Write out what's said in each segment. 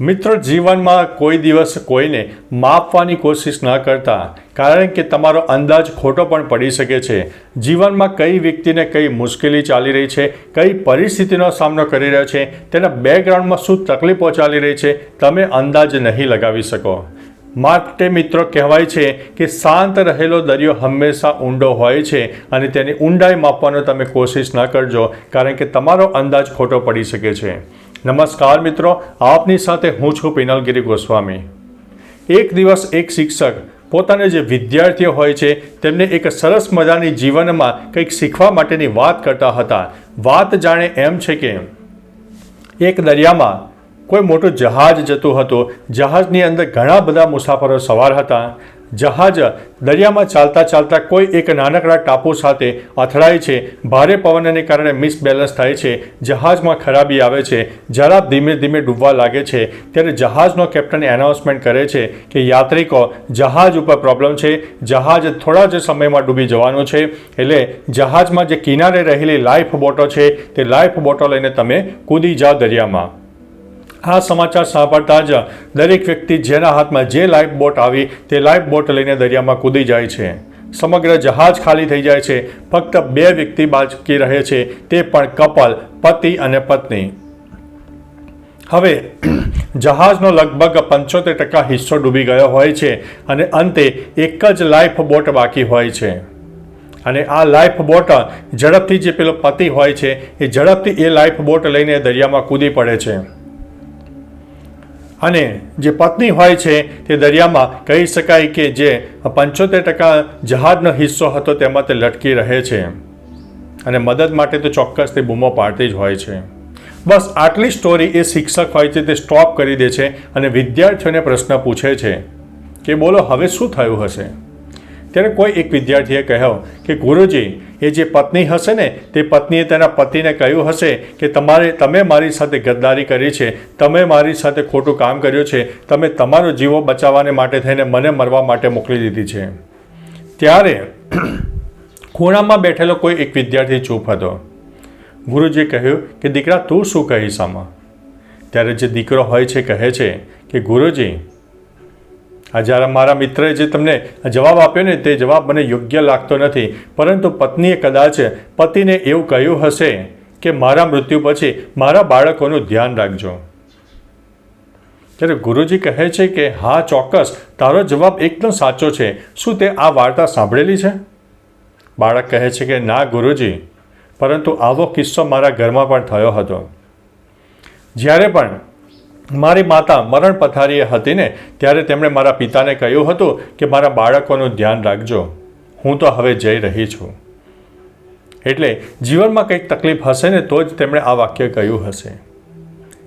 મિત્રો, જીવનમાં કોઈ દિવસ કોઈને માપવાની કોશિશ ન કરતા, કારણ કે તમારો અંદાજ ખોટો પણ પડી શકે છે. જીવનમાં કઈ વ્યક્તિને કઈ મુશ્કેલી ચાલી રહી છે, કઈ પરિસ્થિતિનો સામનો કરી રહ્યો છે, તેના બેકગ્રાઉન્ડમાં શું તકલીફો ચાલી રહી છે, તમે અંદાજ નહીં લગાવી શકો. માટે મિત્રો, કહેવાય છે કે શાંત રહેલો દરિયો હંમેશા ઊંડો હોય છે અને તેની ઊંડાઈ માપવાનો તમે કોશિશ ન કરજો, કારણ કે તમારો અંદાજ ખોટો પડી શકે છે. નમસ્કાર મિત્રો, આપની સાથે હું છું પિનલગીરી ગોસ્વામી. એક દિવસ એક શિક્ષક પોતાના જે વિદ્યાર્થીઓ હોય છે, તેમને એક સરસ મજાની જીવનમાં કંઈક શીખવા માટેની વાત કરતા હતા. વાત જાણે એમ છે કે, એક દરિયામાં કોઈ મોટું જહાજ જતું હતું. જહાજની અંદર ઘણા બધા મુસાફરો સવાર હતા. જહાજ દરિયામાં ચાલતા ચાલતા કોઈ એક નાનકડા ટાપુ સાથે અથડાય છે. ભારે પવનને કારણે મિસબેલેન્સ થાય છે. જહાજમાં ખરાબી આવે છે. જરા ધીમે ધીમે ડૂબવા લાગે છે. ત્યારે જહાજનો કેપ્ટન એનાઉન્સમેન્ટ કરે છે કે, યાત્રિકો, જહાજ ઉપર પ્રોબ્લેમ છે. જહાજ થોડા જ સમયમાં ડૂબી જવાનું છે. એટલે જહાજમાં જે કિનારે રહેલી લાઈફ બોટો છે, તે લાઈફ બોટો લઈને તમે કૂદી જાઓ દરિયામાં. આ સમાચાર સાંભળતા જ દરેક વ્યક્તિ જેના હાથમાં જે લાઈફ બોટ આવી તે લાઈફ બોટ લઈને દરિયામાં કૂદી જાય છે. સમગ્ર જહાજ ખાલી થઈ જાય છે. ફક્ત બે વ્યક્તિ બાકી રહે છે, તે પણ કપલ, પતિ અને પત્ની. હવે, જહાજનો લગભગ પંચોતેર ટકા હિસ્સો ડૂબી ગયો હોય છે અને અંતે એક જ લાઈફ બોટ બાકી હોય છે. અને આ લાઈફ બોટ ઝડપથી જે પેલો પતિ હોય છે, એ ઝડપથી એ લાઈફ બોટ લઈને દરિયામાં કૂદી પડે છે. અને જે પત્ની હોય છે તે દરિયામાં કહી શકાય કે જે પંચોતેર ટકા જહાજનો હિસ્સો હતો તેમાં તે લટકી રહે છે. અને મદદ માટે તો ચોક્કસ તે બૂમો પાડતી જ હોય છે. બસ આટલી સ્ટોરી એ શિક્ષક હોય છે તે સ્ટોપ કરી દે છે અને વિદ્યાર્થીઓને પ્રશ્ન પૂછે છે કે બોલો હવે શું થયું હશે? ત્યારે કોઈ એક વિદ્યાર્થીએ કહ્યો કે, ગુરુજી, એ જે પત્ની હશે ને, તે પત્નીએ તેના પતિને કહ્યું હશે કે, તમારે, તમે મારી સાથે ગદ્દારી કરી છે, તમે મારી સાથે ખોટું કામ કર્યું છે, તમે તમારો જીવો બચાવવાને માટે થઈને મને મરવા માટે મોકલી દીધી છે. ત્યારે ખૂણામાં બેઠેલો કોઈ એક વિદ્યાર્થી ચૂપ હતો. ગુરુજીએ કહ્યું કે, દીકરા, તું શું કહીશ આમાં? ત્યારે જે દીકરો હોય છે, કહે છે કે, ગુરુજી જ્યારે મારા મિત્રએ જે તમને જવાબ આપ્યો ને તે જવાબ મને યોગ્ય લાગતો નથી. પરંતુ પત્નીએ કદાચ પતિને એવું કહ્યું હશે કે મારા મૃત્યુ પછી મારા બાળકોનું ધ્યાન રાખજો. ત્યારે ગુરુજી કહે છે કે, હા, ચોક્કસ, તારો જવાબ એકદમ સાચો છે. શું તે આ વાર્તા સાંભળેલી છે? બાળક કહે છે કે, ના, ગુરુજી, પરંતુ આવો કિસ્સો મારા ઘરમાં પણ થયો હતો. જ્યારે પણ મારી માતા મરણ પથારીએ હતી ને ત્યારે તેમણે મારા પિતાને કહ્યું હતું કે મારા બાળકોનું ધ્યાન રાખજો. હું તો હવે જઈ રહી છું. એટલે જીવનમાં કંઈક તકલીફ હશે ને તો જ તેમણે આ વાક્ય કહ્યું હશે.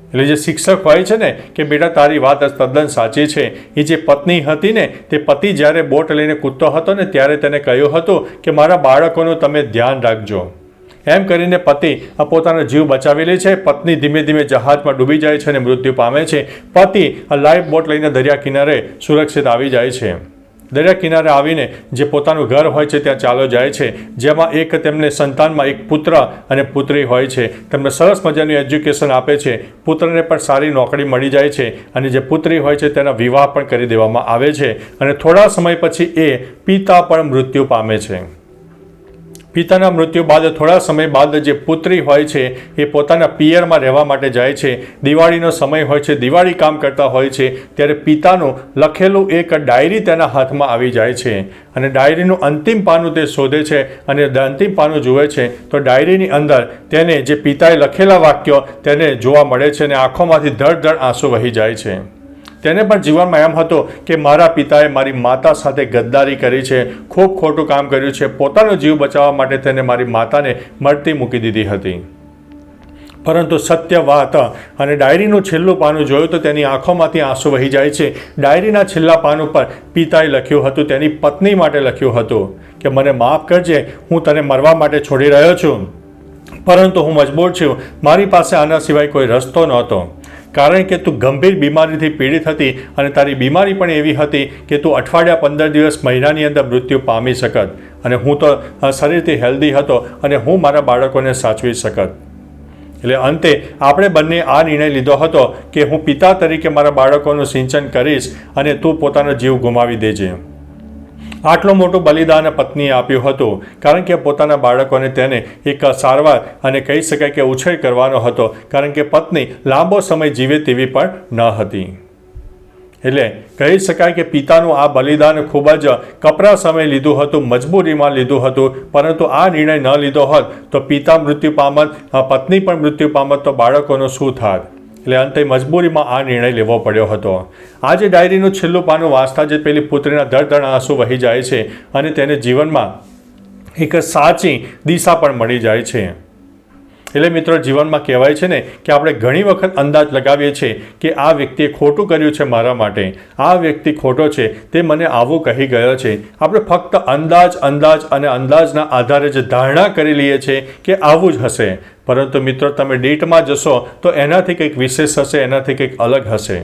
એટલે જે શિક્ષક હોય છે ને કે, બેટા, તારી વાત તદ્દન સાચી છે. એ જે પત્ની હતી ને, તે પતિ જ્યારે બોટ લઈને કૂદતો હતો ને, ત્યારે તેને કહ્યું હતું કે, મારા બાળકોનું તમે ધ્યાન રાખજો. એમ કરીને પતિ પોતાનો જીવ બચાવી લે છે. પત્ની ધીમે ધીમે જહાજમાં ડૂબી જાય છે અને મૃત્યુ પામે છે. પતિ લાઈફ બોટ લઈને દરિયા કિનારે સુરક્ષિત આવી જાય છે. દરિયા કિનારે આવીને જે પોતાનું ઘર હોય છે ત્યાં ચાલો જાય છે. જેમાં એક તેમને સંતાનમાં એક પુત્ર અને પુત્રી હોય છે. તેમને સરસ મજાનું એજ્યુકેશન આપે છે. પુત્રને પણ સારી નોકરી મળી જાય છે અને જે પુત્રી હોય છે તેના વિવાહ પણ કરી દેવામાં આવે છે. અને થોડા સમય પછી એ પિતા પણ મૃત્યુ પામે છે. પિતાના મૃત્યુ બાદ થોડા સમય બાદ જે પુત્રી હોય છે, એ પોતાના પિયરમાં રહેવા માટે જાય છે. દિવાળીનો સમય હોય છે, દિવાળી કામ કરતા હોય છે, ત્યારે પિતાનું લખેલું એક ડાયરી તેના હાથમાં આવી જાય છે. અને ડાયરીનું અંતિમ પાનું તે શોધે છે અને અંતિમ પાનું જુએ છે. તો ડાયરીની અંદર તેને જે પિતાએ લખેલા વાક્યો તેને જોવા મળે છે અને આંખોમાંથી ધડ ધડ આંસુ વહી જાય છે. તેને પણ જીવનમાં એમ હતો કે મારા પિતાએ મારી માતા સાથે ગદ્દારી કરી છે, ખૂબ ખોટું કામ કર્યું છે, પોતાનો જીવ બચાવવા માટે તેને મારી માતાને મળતી મૂકી દીધી હતી. પરંતુ સત્ય વાત અને ડાયરીનું છેલ્લું પાનું જોયું તો તેની આંખોમાંથી આંસુ વહી જાય છે. ડાયરીના છેલ્લા પાન ઉપર પિતાએ લખ્યું હતું, તેની પત્ની માટે લખ્યું હતું કે, મને માફ કરજે, હું તને મરવા માટે છોડી રહ્યો છું. પરંતુ હું મજબૂર છું. મારી પાસે આના સિવાય કોઈ રસ્તો નહોતો. કારણ કે તું ગંભીર બીમારીથી પીડિત હતી અને તારી બીમારી પણ એવી હતી કે તું અઠવાડિયા પંદર દિવસ મહિનાની અંદર મૃત્યુ પામી શકત. અને હું તો શરીરથી હેલ્ધી હતો અને હું મારા બાળકોને સાચવી શકત. એટલે અંતે આપણે બંને આ નિર્ણય લીધો હતો કે હું પિતા તરીકે મારા બાળકોનું સિંચન કરીશ અને તું પોતાનો જીવ ગુમાવી દેજે. આટલું મોટું બલિદાન પત્નીએ આપ્યું હતું, કારણ કે પોતાના બાળકોને તેને એક સારવાર અને કહી શકાય કે ઉછેર કરવાનો હતો, કારણ કે પત્ની લાંબો સમય જીવે તેવી પણ ન હતી. એટલે કહી શકાય કે પિતાનું આ બલિદાન ખૂબ જ કપરા સમયે લીધું હતું, મજબૂરીમાં લીધું હતું, પરંતુ આ નિર્ણય ન લીધો હોત તો પિતા મૃત્યુ પામત પત્ની પણ મૃત્યુ પામત તો બાળકોનું શું થાત? એટલે અંતે મજબૂરીમાં આ નિર્ણય લેવો પડ્યો હતો. આજે ડાયરીનું છેલ્લું પાનું વાંચતા જ પેલી પુત્રીના દર્દણ આંસુ વહી જાય છે અને તેને જીવનમાં એક સાચી દિશા પણ મળી જાય છે. એટલે મિત્રો, જીવનમાં કહેવાય છે ને કે આપણે ઘણી વખત અંદાજ લગાવીએ છીએ કે આ વ્યક્તિએ ખોટું કર્યું છે મારા માટે. આ વ્યક્તિ ખોટો છે, તે મને આવું કહી ગયો છે. આપણે ફક્ત અંદાજ અંદાજ અને અંદાજના આધારે જે ધારણા કરી લઈએ છીએ કે આવું જ હશે. પરંતુ મિત્રો, તમે ડેટમાં જશો તો એનાથી કંઈક વિશેષ હશે, એનાથી કંઈક અલગ હશે.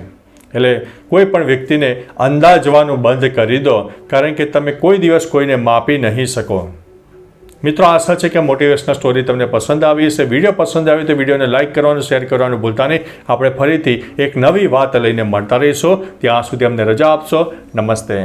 એટલે કોઈ પણ વ્યક્તિને અંદાજવાનું બંધ કરી દો, કારણ કે તમે કોઈ દિવસ કોઈને માપી નહીં શકો. મિત્રો, આશા છે કે મોટિવેશનલ સ્ટોરી તમને પસંદ આવી હશે. વીડિયો પસંદ આવે તો વિડીયોને લાઇક કરવાનું શેર કરવાનું ભૂલતા નહીં. આપણે ફરીથી એક નવી વાત લઈને મળતા રહીશું. ત્યાં સુધી અમને રજા આપશો. નમસ્તે.